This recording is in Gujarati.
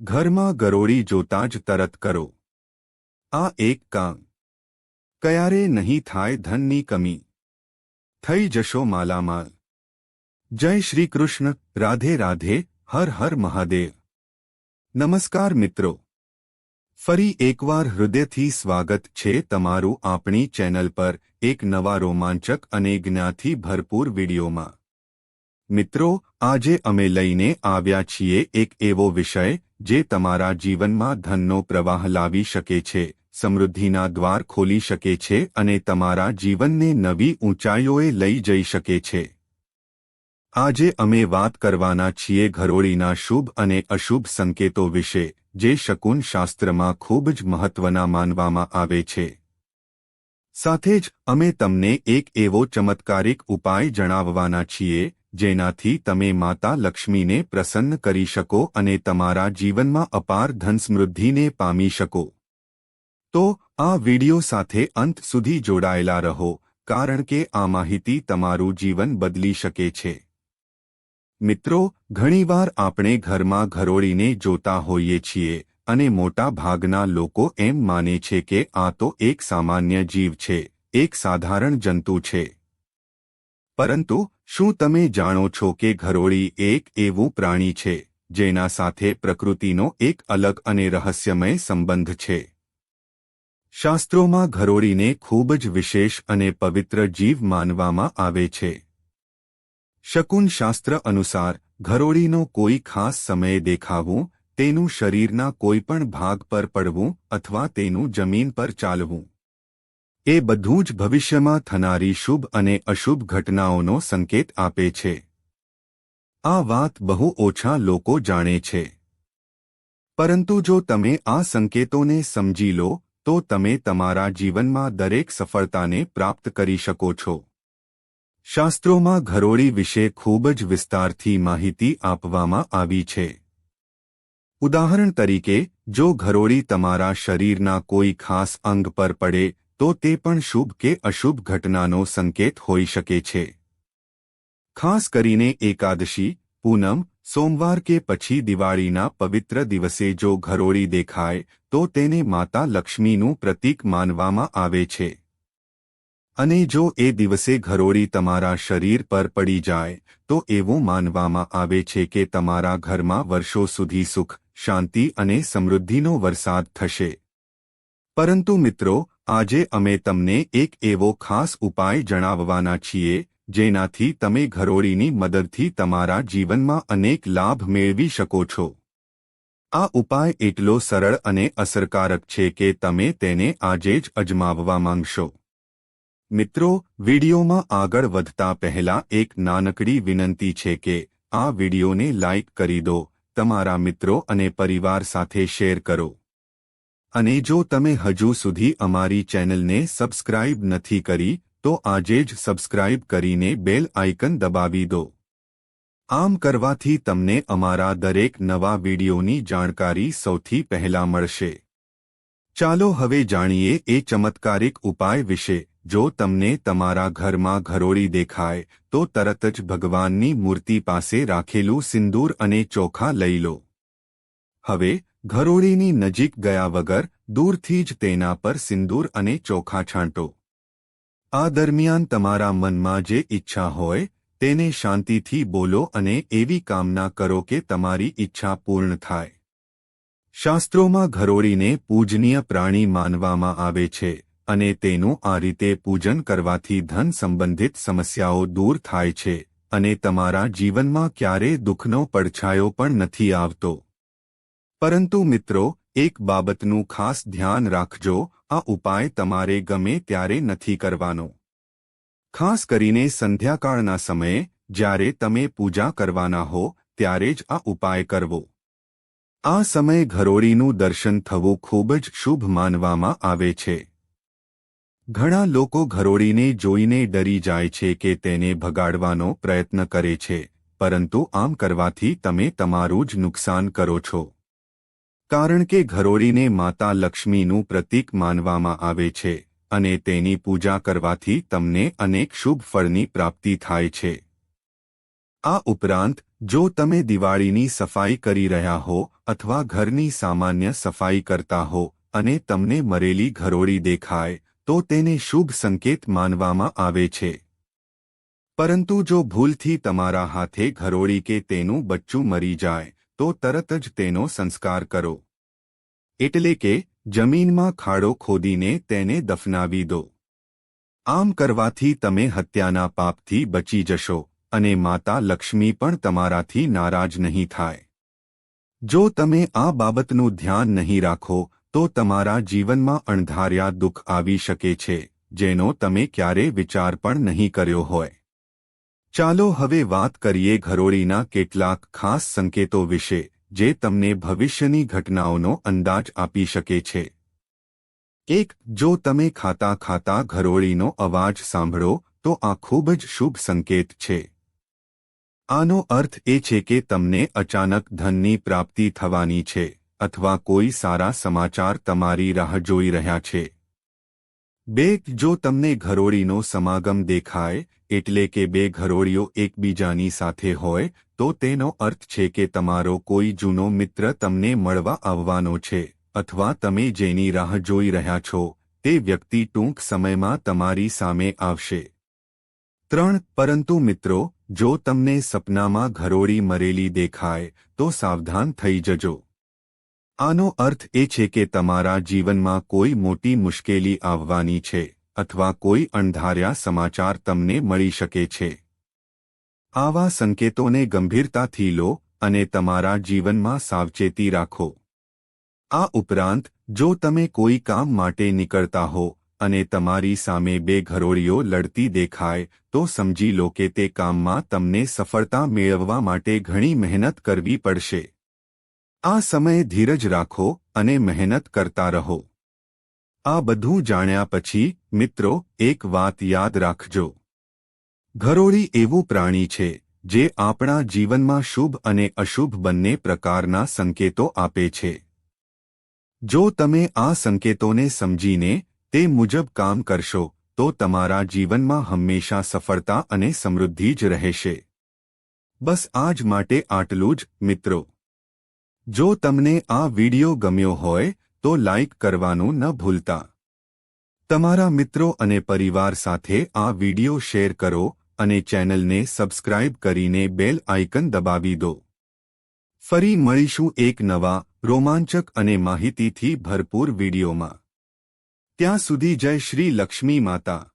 ઘરમાં ગરોળી જોતા જ તરત કરો. આ એક કામ. કયારે નહીં થાય ધનની કમી. થઈ જશો માલામાલ. જય શ્રી કૃષ્ણ રાધે રાધે, હર હર મહાદેવ. નમસ્કાર મિત્રો. ફરી એકવાર હૃદયથી સ્વાગત છે તમારું આપણી ચેનલ પર એક નવા રોમાંચક અને જ્ઞાથી ભરપૂર વિડીયોમાં. મિત્રો, આજે અમે લઈને આવ્યા છીએ એક એવો વિષય જે તમારા જીવનમાં ધનનો પ્રવાહ લાવી શકે છે, સમૃદ્ધિના દ્વાર ખોલી શકે છે અને તમારા જીવનને નવી ઊંચાઈઓએ લઈ જઈ શકે છે. આજે અમે વાત કરવાના છીએ ઘરોળીના શુભ અને અશુભ સંકેતો વિશે, જે શકુન શાસ્ત્રમાં ખૂબ જ મહત્વના માનવામાં આવે છે. સાથે જ, અમે તમને એક એવો ચમત્કારિક ઉપાય જણાવવાના છીએ જેનાથી તમે માતા લક્ષ્મીને પ્રસન્ન કરી શકો અને તમારા જીવનમાં અપાર ધનસમૃદ્ધિને પામી શકો. તો, આ વિડિયો સાથે અંત સુધી જોડાયેલા રહો, કારણ કે આ માહિતી તમારું જીવન બદલી શકે છે. મિત્રો, ઘણીવાર આપણે ઘરમાં ઘરોળીને જોતા હોઈએ છીએ, અને મોટા ભાગના લોકો એમ માને છે કે આ તો એક સામાન્ય જીવ છે, એક સાધારણ જંતુ છે. પરંતુ શું તમે જાણો છો કે ઘરોળી એક એવું પ્રાણી છે, જેના સાથે પ્રકૃતિનો એક અલગ અને રહસ્યમય સંબંધ છે? શાસ્ત્રોમાં ઘરોળીને ખૂબ જ વિશેષ અને પવિત્ર જીવ માનવામાં આવે છે. શકુન શાસ્ત્ર અનુસાર, ઘરોળીનો કોઈ ખાસ સમયે દેખાવું, તેનું શરીરના કોઈપણ ભાગ પર પડવું અથવા તેનું જમીન પર ચાલવું. એ બધું જ ભવિષ્યમાં થનારી શુભ અને અશુભ ઘટનાઓનો સંકેત આપે છે. આ વાત બહુ ઓછા લોકો જાણે છે. પરંતુ જો તમે આ સંકેતોને સમજી લો, તો તમે તમારા જીવનમાં દરેક સફળતાને પ્રાપ્ત કરી શકો છો. શાસ્ત્રોમાં ઘરોળી વિશે ખૂબ જ વિસ્તારથી માહિતી આપવામાં આવી છે. ઉદાહરણ તરીકે, જો ઘરોળી તમારા શરીરના કોઈ ખાસ અંગ પર પડે તો તે પણ શુભ કે અશુભ ઘટનાનો સંકેત હોઈ શકે છે. ખાસ કરીને એકાદશી, પૂનમ, સોમવાર કે પછી દિવાળીના પવિત્ર દિવસે જો ઘરોળી દેખાય, તો તેને માતા લક્ષ્મીનું પ્રતીક માનવામાં આવે છે. અને જો એ દિવસે ઘરોળી તમારા શરીર પર પડી જાય, તો એવું માનવામાં આવે છે કે તમારા ઘરમાં વર્ષો સુધી સુખ, શાંતિ અને સમૃદ્ધિનો વરસાદ થશે. પરંતુ મિત્રો આજે અમે તમને એક એવો ખાસ ઉપાય જણાવવાના છીએ, જેનાથી તમે ઘરોળીની મદદથી તમારા જીવનમાં અનેક લાભ મેળવી શકો છો. આ ઉપાય એટલો સરળ અને અસરકારક છે કે તમે તેને આજે જ અજમાવવા માંગશો. મિત્રો, વિડીયોમાં આગળ વધતા પહેલા એક નાનકડી વિનંતી છે કે આ વિડીયોને લાઇક કરી દો, તમારા મિત્રો અને પરિવાર સાથે શેર કરો. અને જો તમે હજુ સુધી અમારી ચેનલને સબસ્ક્રાઇબ નથી કરી, તો આજે જ સબસ્ક્રાઇબ કરીને બેલ આઇકન દબાવી દો. આમ કરવાથી તમને અમારા દરેક નવા વિડીયોની જાણકારી સૌથી પહેલા મળશે. ચાલો હવે જાણીએ એ ચમત્કારિક ઉપાય વિશે, જો તમને તમારા ઘરમાં ઘરોળી દેખાય, તો તરત જ ભગવાનની મૂર્તિ પાસે રાખેલું સિંદૂર અને ચોખા લઈ લો. હવે ઘરોળીની નજીક ગયા વગર દૂરથી જ તેના પર સિંદૂર અને ચોખા છાંટો. આ દરમિયાન તમારા મનમાં જે ઈચ્છા હોય, તેને શાંતિથી બોલો અને એવી કામના કરો કે તમારી ઈચ્છા પૂર્ણ થાય. શાસ્ત્રોમાં ઘરોળીને પૂજનીય પ્રાણી માનવામાં આવે છે અને તેનું આ રીતે પૂજન કરવાથી ધન સંબંધિત સમસ્યાઓ દૂર થાય છે અને તમારા જીવનમાં ક્યારે દુઃખનો પડછાયો પણ નથી આવતો. પરંતુ મિત્રો, એક બાબતનું ખાસ ધ્યાન રાખજો, આ ઉપાય તમારે ગમે ત્યારે નથી કરવાનો. ખાસ કરીને સંધ્યાકાળના સમયે, જ્યારે તમે પૂજા કરવાના હો, ત્યારે જ આ ઉપાય કરવો. આ સમયે ઘરોળીનું દર્શન થવું ખૂબ જ શુભ માનવામાં આવે છે. ઘણા લોકો ઘરોળીને જોઈને ડરી જાય છે કે તેને ભગાડવાનો પ્રયત્ન કરે છે, પરંતુ આમ કરવાથી તમે તમારું જ નુકસાન કરો છો. કારણ કે ઘરોળીને માતા લક્ષ્મીનું પ્રતીક માનવામાં આવે છે, અને તેની પૂજા કરવાથી તમને અનેક શુભ ફળની પ્રાપ્તિ થાય છે. આ ઉપરાંત, જો તમે દિવાળીની સફાઈ કરી રહ્યા હો અથવા ઘરની સામાન્ય સફાઈ કરતા હો અને તમને મરેલી ઘરોળી દેખાય, તો તેને શુભ સંકેત માનવામાં આવે છે. પરંતુ જો ભૂલથી તમારા હાથે ઘરોળી કે તેનું બચ્ચું મરી જાય તો તરત જ તેનો સંસ્કાર કરો. એટલે કે, જમીનમાં ખાડો ખોદીને તેને દફનાવી દો. આમ કરવાથી તમે હત્યાના પાપથી બચી જશો, અને માતા લક્ષ્મી પણ તમારાથી નારાજ નહીં થાય. જો તમે આ બાબતનું ધ્યાન નહીં રાખો, તો તમારા જીવનમાં અણધાર્યા દુઃખ આવી શકે છે, જેનો તમે ક્યારે વિચાર પણ નહીં કર્યો હોય. ચાલો હવે વાત કરીએ ઘરોળીના કેટલાક ખાસ સંકેતો વિશે, જે તમને ભવિષ્યની ઘટનાઓનો અંદાજ આપી શકે છે. એક, જો તમે ખાતા ખાતા ઘરોળીનો અવાજ સાંભળો, તો આ ખૂબ જ શુભ સંકેત છે. આનો અર્થ એ છે કે તમને અચાનક ધનની પ્રાપ્તિ થવાની છે, અથવા કોઈ સારા સમાચાર તમારી રાહ જોઈ રહ્યા છે. બે જો તમને ઘરોળીનો સમાગમ દેખાય, એટલે કે બે ઘરોળીઓ એકબીજાની સાથે હોય, તો તેનો અર્થ છે કે તમારો કોઈ જૂનો મિત્ર તમને મળવા આવવાનો છે, અથવા તમે જેની રાહ જોઈ રહ્યા છો, તે વ્યક્તિ ટૂંક સમયમાં તમારી સામે આવશે. ત્રણ, પરંતુ મિત્રો, જો તમને સપનામાં ઘરોળી મરેલી દેખાય, તો સાવધાન થઈ જજો. આનો અર્થ એ છે કે તમારા જીવનમાં કોઈ મોટી મુશ્કેલી આવવાની છે અથવા કોઈ અણધાર્યા સમાચાર તમને મળી શકે છે. આવા સંકેતોને ગંભીરતાથી લો અને તમારા જીવનમાં સાવચેતી રાખો. આ ઉપરાંત, જો તમે કોઈ કામ માટે નીકળતા હો અને તમારી સામે બે ઘરોળીઓ લડતી દેખાય, તો સમજી લો કે તે કામમાં તમને સફળતા મેળવવા માટે ઘણી મહેનત કરવી પડશે. આ સમયે ધીરજ રાખો અને મહેનત કરતા રહો. આ બધું જાણ્યા પછી, મિત્રો, એક વાત યાદ રાખજો. ઘરોળી એવું પ્રાણી છે, જે આપણા જીવનમાં શુભ અને અશુભ બંને પ્રકારના સંકેતો આપે છે. જો તમે આ સંકેતોને સમજીને તે મુજબ કામ કરશો, તો તમારા જીવનમાં હંમેશા સફળતા અને સમૃદ્ધિ જ રહેશે. બસ આજ માટે આટલું જ, મિત્રો. જો તમને આ વિડિયો ગમ્યો હોય, તો લાઇક કરવાનું ન ભૂલતા. તમારા મિત્રો અને પરિવાર સાથે આ વિડિયો શેર કરો અને ચેનલને સબસ્ક્રાઇબ કરીને બેલ આઇકન દબાવી દો. ફરી મળીશું એક નવા, રોમાંચક અને માહિતીથી ભરપૂર વિડીયોમાં. ત્યાં સુધી જય શ્રી લક્ષ્મી માતા.